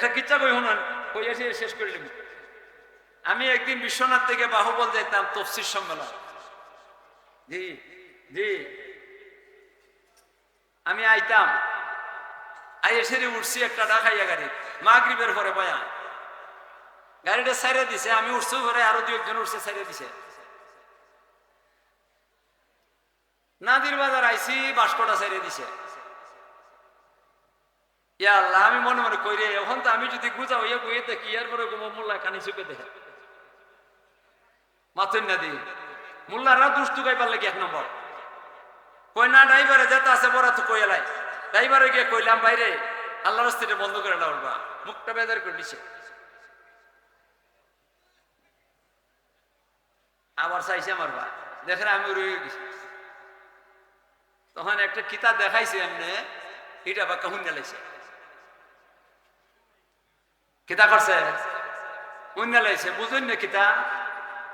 এটা কিচ্ছা কই শুনুন কই এসে শেষ করে নিব আমি একদিন বিশ্বনাথ থেকে বাহুবল যাইতাম তফসির সম্মেলন। জি জি। আমি আইতাম, আই এসে উঠছি একটা ডাকাইয়া গাড়ি, মাগরিবের পরে বয়া। গাড়িটা সাইরে দিছে, আমি উঠছি পরে আরও দু একজন উঠছে সাইরে দিছে। নাদির বাজার আইসি বাসকটা সাইরে দিছে। ইয়া আল্লাহ, আমি মনে মনে করি এখন তো আমি যদি গুজা হইয়া বইয়ে দেখি আর পরে মোল্লা কানি চুপে দেখে মাথুন না দি মোল্লারা দুষ্টু গাইবার লাগে এক নম্বর। কই না, ড্রাইভারে যেতে আছে, বড় তো কই ড্রাইভারে গিয়ে কইলাম বাইরে আল্লাহ রাস্তাটা বন্ধ করে না উঠবা মুখটা বেদার করে দিছে। আবার চাইছে আমার বা দেখে আমি রয়ে গেছি। তখন একটা কিতাব দেখাইছে এমনি, এটা বা কখন গেলাইছে। কিতা করছে? অন্য লাইছে বুঝুন না কিতা?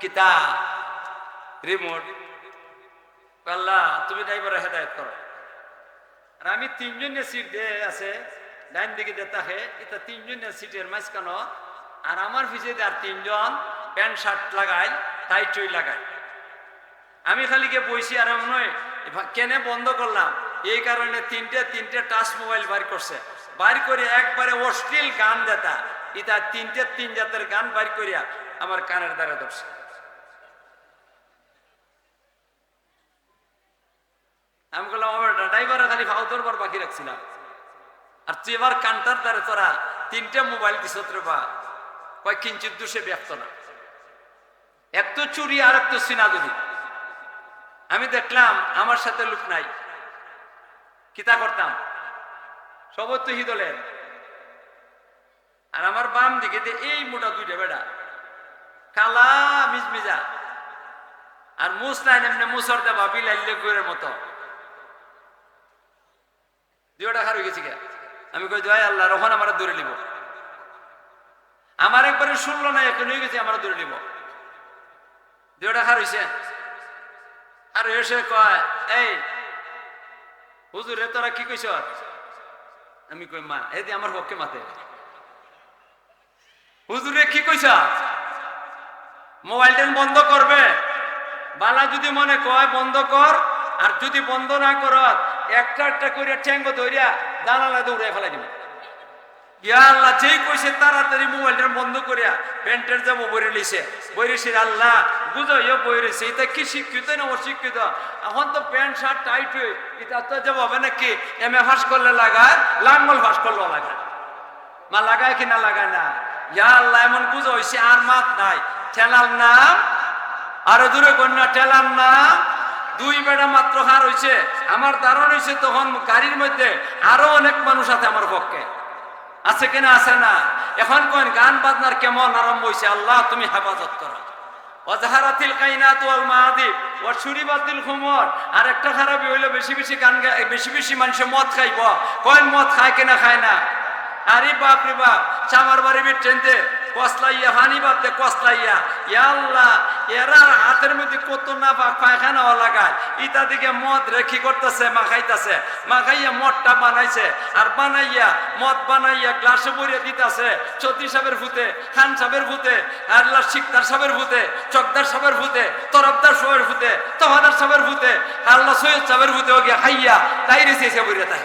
কিতা? রিমোট আল্লাহ, তুমি ড্রাইভারে হেদায়ত করো। আর আমি তিনজনের সিট দিয়ে আছে, ডাইন দিকে দিয়ে তাকে, এটা তিনজনের সিটের মাঝখানো। আর আমার পিছিয়ে আর তিনজন প্যান্ট, শার্ট লাগাই টাইট টই লাগাই আমি খালি গিয়ে বইছি, আর এমন কেনে বন্ধ করলাম? এই কারণে তিনটে তিনটে টাচ মোবাইল বার করছে। বার করে একবারে অশ্লীল গান দেতা। ইতা তিনটে তিন জাতের গান বার করিয়া আমার কানের দ্বারা ধরছে। আমি বললাম, আমার ড্রাইভারে খালি বার বাকি রাখছিলাম। আর তুই এবার তোরা তিনটে মোবাইল দিস রে বা। কয়, কিঞ্চিত দুষে ব্যক্ত না। এক তো চুরি, আর এক তো সিনাদুলি। আমি দেখলাম, আমার সাথে লুক নাই। কিতা করতাম? সব তো হিদলের। আর আমার বাম দিকে এই মোটা দুইটা বেড়া। কালা মিজমিজা। আর মুসলাইন এমনি মুসর দেবা বিলাইলে গুয়ের মতো। দুইটা খার হয়ে গেছি গে আমি কই দোয়াই আল্লাহ, রহন আমার দূরে নিব। আমার একবারে শুনলো না একটু নিয়ে গেছি আমার দূরে নিব। দুইটা খার হয়েছে আর এসে কয়, এই, হুজুর তোরা কি কইছ? আমি কই, মা এদি আমার পক্ষে মাতে। হুজুরে কি কইছ? মোবাইলটা বন্ধ করবে? বালা যদি মনে কয় বন্ধ কর, আর যদি বন্ধ না কর, একটা একটা করে ঠ্যাঙ্গ ধরিয়া দানালা দৌড়ে ফেলাই দিব। ইয়া আল্লাহ, যেই কইছে তাড়াতাড়ি মোবাইলটা বন্ধ করিয়া প্যান্টের যাব বইরে লিছে বইরেছে আল্লাহ, বুঝো ইয়ে বইরেছে এটা কি শিক্ষিত না অশিক্ষিত? এখন তো প্যান্ট, শার্ট টাইট হয়ে, এটা তো যাব হবে নাকি? এম এ ফাঁস করলে লাগায়, লাঙ্গল ফাঁস করলে লাগায়। মা লাগায় কি না লাগায় না? ইয়া আল্লাহ, এমন বুঝো হয়েছে আর মাত নাই। ঠেলার নাম, আরও দূরে কন্যা ঠেলার নাম, দুই বেড়া মাত্র হার হয়েছে আমার দারণ হয়েছে তখন গাড়ির মধ্যে আরও অনেক মানুষ আছে আমার পক্ষে। আছে কিনা আছে না? এখন কোন গান বাজনার কেমন আরম্ভ হয়েছে আল্লাহ, তুমি হেফাজত করো। অজাহারাতিল কাইনাত ওয়াল মাহাদিব, ওয়া শুরিবাতিল খুমর আর একটা খারাপই হইল, বেশি বেশি গান বেশি বেশি মানুষে মদ খাইব। কোন মদ খায় কিনা খায় না? আরে বাপ রে বাপ, চামার বাড়ি ট্রেনতে কসলাইয়া, হানি দে কসলাইয়া। ইয়া আল্লাহ, এরা হাতের মধ্যে কত না বা পায়খানা লাগায়। ইটা দিকে মদ রেখি করতেছে, মাখাইতেছে। মাখাইয়া মদটা বানাইছে, আর বানাইয়া, মদ বানাইয়া গ্লাসে ভরিয়ে দিতেছে, চৌধুরী সাহেবের ভূতে, খান সাহেবের ভূতে, আল্লাহ শিকদার সাহেবের ভূতে, চকদার সাহেবের ভূতে, তরফদার সাহেবের ভূতে, তহাদার সাহেবের ভূতে, আল্লাহ সৈয়দ সাহেবের ভূতে গিয়া হাইয়া তাই এসে ভরিয়ে তাই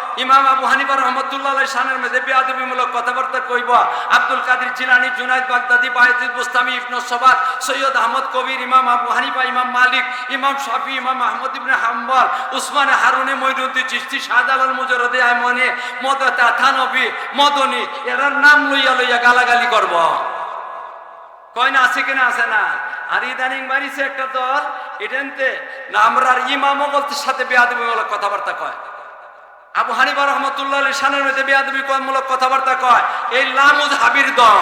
ইমাম আবু হানিফা রহমতুল্লাহ শানের মধ্যে বিয়াদবিমূলক কথাবার্তা কইব, আব্দুল কাদির জিলানি, জুনাইদ বাগদাদি বাহিদুল বুস্তামি, ইবনু সবাদ সৈয়দ আহমদ কবির, ইমাম আবু হানিফা, ইমাম Malik, Imam Shafi, Imam Ahmad ibn Hanbal, Usman Haruni Moinuddin Chishti, Shahjalal মুজরদে আইমনি মদতা থানবী মদনী এরার নাম লইয়া লইয়া গালাগালি করব। কয় না, আছে কিনা, আছে না? আর ইদানিং বাড়িছে একটা দল, এটানতে না আমরার বলতে সাথে বেয়াদবিমূলক কথাবার্তা কয়। আবু হানিফা রহমতুল্লাহ শানের মধ্যে বেয়াদবি মূলক কথাবার্তা কয়, এই লামুজ হাবির দল।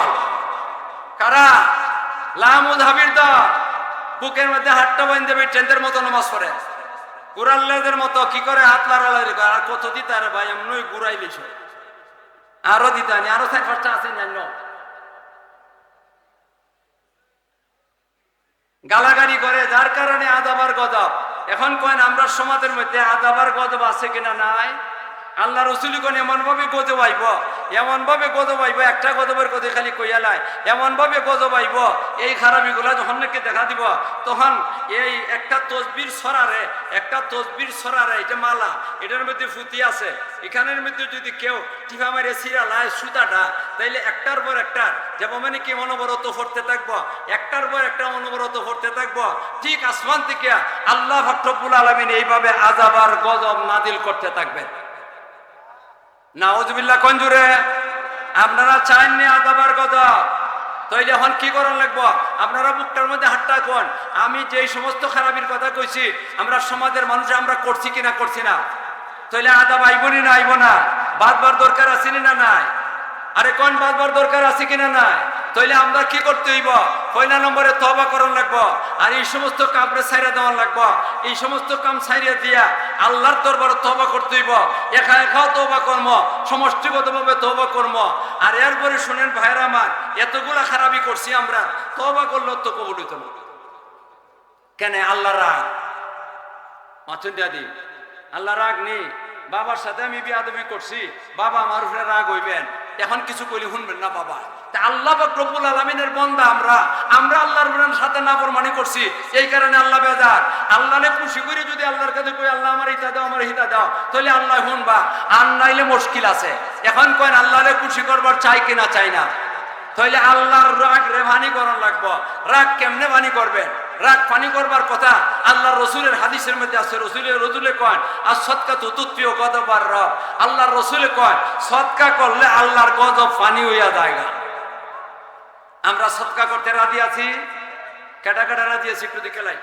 কার? লামুদ হাবির দল। বুকের মধ্যে হাতটা বাইন দেবে ট্রেনদের মতো নমাজ পড়ে। কুরাল্লাদের মতো কি করে হাত লাড়ালাই রেখে আর কত দিতে আরে ভাই এমনি গুড়াই লিছ আরও দিতে আনি, আরও চার পাঁচটা আছে জান্য গালাগালি করে, যার কারণে আদাবার গজব। এখন কয়েন, আমরা সমাজের মধ্যে আদাবার গদব আছে কিনা নাই? আল্লাহ রসুল কোন এমন ভাবে গজব আইব? এমন ভাবে গজব আইব? একটা গজবের কথা খালি কইয়ালাই এমন ভাবে গজব আইব? এই খারাপি গুলা যখন নাকি দেখা দিব, তখন এই একটা তসবির সরারে, একটা তসবির সরারে, এটা মালা, এটার মধ্যে ফুতি আছে। এখানের মধ্যে যদি কেউ টিফা মারে সিরালায় সুতাটা, তাইলে একটার পর একটা যেমন মানে কি অনবরত পড়তে থাকব? একটার পর একটা অনবরত পড়তে থাকব? ঠিক আসমান থেকে আল্লাহ ভট্টবুল আলমিন এইভাবে আজাবার গজব নাদিল করতে থাকবেন। নাওজবিল্লা কঞ্জুরে আপনারা চাননি আদাবার কথা তাইলে এখন কি করার লাগবো? আপনারা মুখটার মধ্যে হাটটা কোন আমি যেই সমস্ত খারাপির কথা কইছি, আমরা সমাজের মানুষ আমরা করছি কিনা, করছি না। তাইলে আদাব আইবনি না আইব না? বাদবার দরকার আছে না নাই? আরে কোন বাদবার দরকার আছে কিনা নাই? তাইলে আমরা কি করতে হইব? পয়লা নম্বরে তবা করণ লাগবো, আর এই সমস্ত কামরে সাইরা দেওয়ান লাগবো। এই সমস্ত কাম সাইরা দিয়া আল্লাহর দরবারে তবা করতে হইব। একা একাও তবা কর্ম, সমষ্টিগতভাবে তবা কর্ম। আর এরপরে শুনেন ভাইরা আমার, এতগুলা খারাপই করছি আমরা। তবা করলে তো কবুল হইতো না। কেন আল্লাহ রাগ? মাথুন দাদি আল্লাহ রাগ নেই। বাবার সাথে আমি বিয়াদবি করছি, বাবা আমার উপরে রাগ হইবেন। এখন কিছু কইলে শুনবেন না, বাবা। তা আল্লাহ প্রবুল আলমিনের বন্দা আমরা। আমরা আল্লাহর সাথে নাফরমানি করছি। এই কারণে আল্লাহ বেজার। আল্লাহরে খুশি করে যদি আল্লাহর কাছে কই, আল্লাহ, আমার হিতা দাও, আমার হিতা দাও তাহলে আল্লাহ শুনবা। আর নাইলে মুশকিল আছে। এখন কয়েন আল্লাহরে খুশি করবার চাই কিনা, চাই না। তাহলে আল্লাহর রাগ রে ভানি করন লাগবো। রাগ কেমনে ভানি করবেন? রাগ পানি করবার কথা আল্লাহ রসুলের হাদিসের মধ্যে আছে, রসুলের রসুলে কয় আর সৎকা চতুর্থীয় গদবার রব। আল্লাহর রসুলে কয়, সৎকা করলে আল্লাহর গজব পানি হইয়া জায়গা আমরা সৎকা করতে রাজি আছি? কেটা কেটা রাজি আছি একটু দিকে লাই।